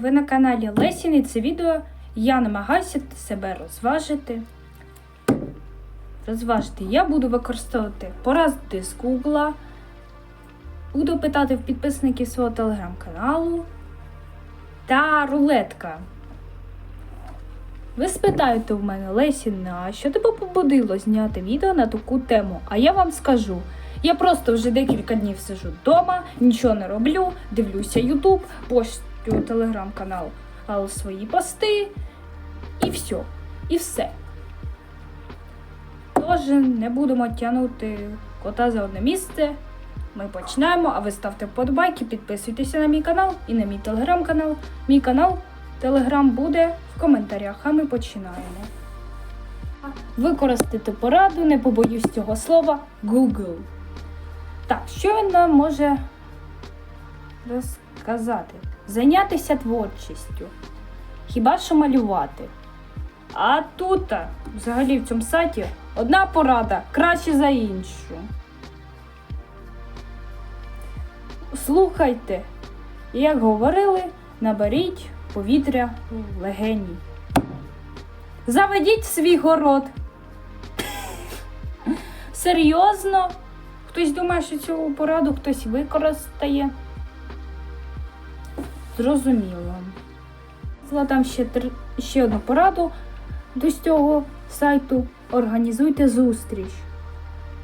Ви на каналі Лесін і це відео я намагаюся себе розважити. Розважити. Я буду використовувати поради з Гугла. Буду питати в підписників свого телеграм-каналу та рулетка. Ви спитаєте в мене, Лесіна, що тебе побудило зняти відео на таку тему? А я вам скажу. Я просто вже декілька днів сижу вдома, нічого не роблю, дивлюся Ютуб, постю телеграм-канал свої пости і все. І все. Тож не будемо тягнути кота за одне місце. Ми починаємо, а ви ставте вподобайки, підписуйтеся на мій канал і на мій телеграм-канал. Мій канал Телеграм буде в коментарях, а ми починаємо. Використати пораду, не побоюсь цього слова, Google. Так, що він нам може розказати? Зайнятися творчістю. Хіба що малювати. А тут, взагалі, в цьому сайті одна порада краще за іншу. Слухайте, як говорили, наберіть повітря в легені. Заведіть свій город. Серйозно? Хтось думає, що цю пораду хтось використає. Зрозуміло. Там ще, ще одну пораду до цього сайту. Організуйте зустріч.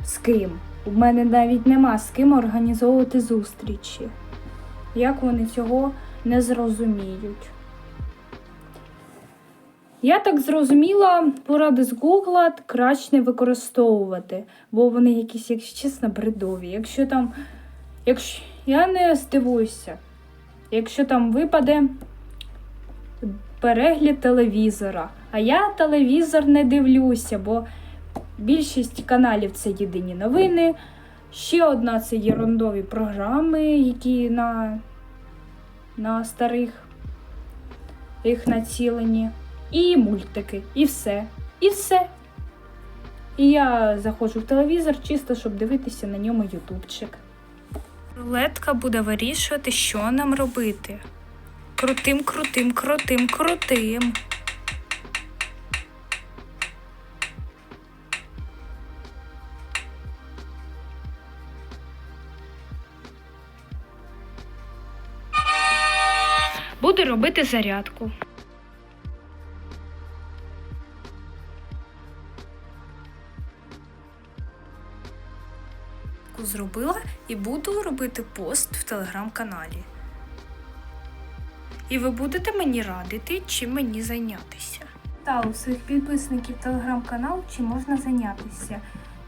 З ким? У мене навіть нема з ким організовувати зустрічі. Як вони цього не зрозуміють? Я так зрозуміла, поради з Гугла краще не використовувати, бо вони якісь, якщо чесно, бредові. Якщо там. Якщо я не здивуюся, якщо там випаде перегляд телевізора. А я телевізор не дивлюся, бо більшість каналів це єдині новини. Ще одна це єрундові програми, які на, на старих їх націлені. І мультики, і все. І все. І я заходжу в телевізор чисто, щоб дивитися на ньому ютубчик. Рулетка буде вирішувати, що нам робити. Крутим, крутим, крутим, крутим. Буду робити зарядку. Зробила і буду робити пост в телеграм-каналі. І ви будете мені радити, чим мені зайнятися. Та у своїх підписників телеграм-канал, чим можна зайнятися.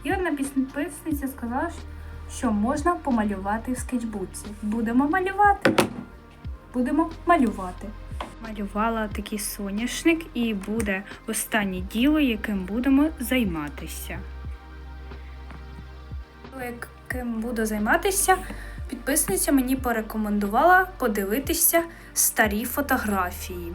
І одна підписниця сказала, що можна помалювати в скетчбуці. Будемо малювати. Будемо малювати. Малювала такий соняшник і буде останнє діло, яким будемо займатися. Яким буду займатися, підписниця мені порекомендувала подивитися старі фотографії.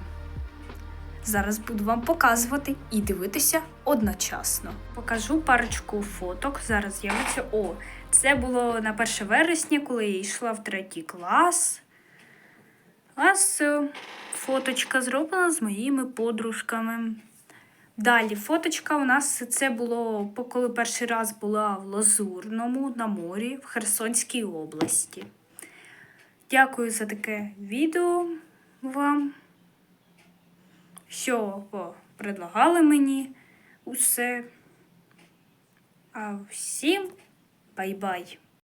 Зараз буду вам показувати і дивитися одночасно. Покажу парочку фоток. Зараз з'явиться. О, це було на 1 вересня, коли я йшла в третій клас. Ось е, фоточка зроблена з моїми подружками. Далі фоточка у нас це було, коли перший раз була в Лазурному на морі в Херсонській області. Дякую за таке відео вам, що предлагали мені усе. А всім бай-бай!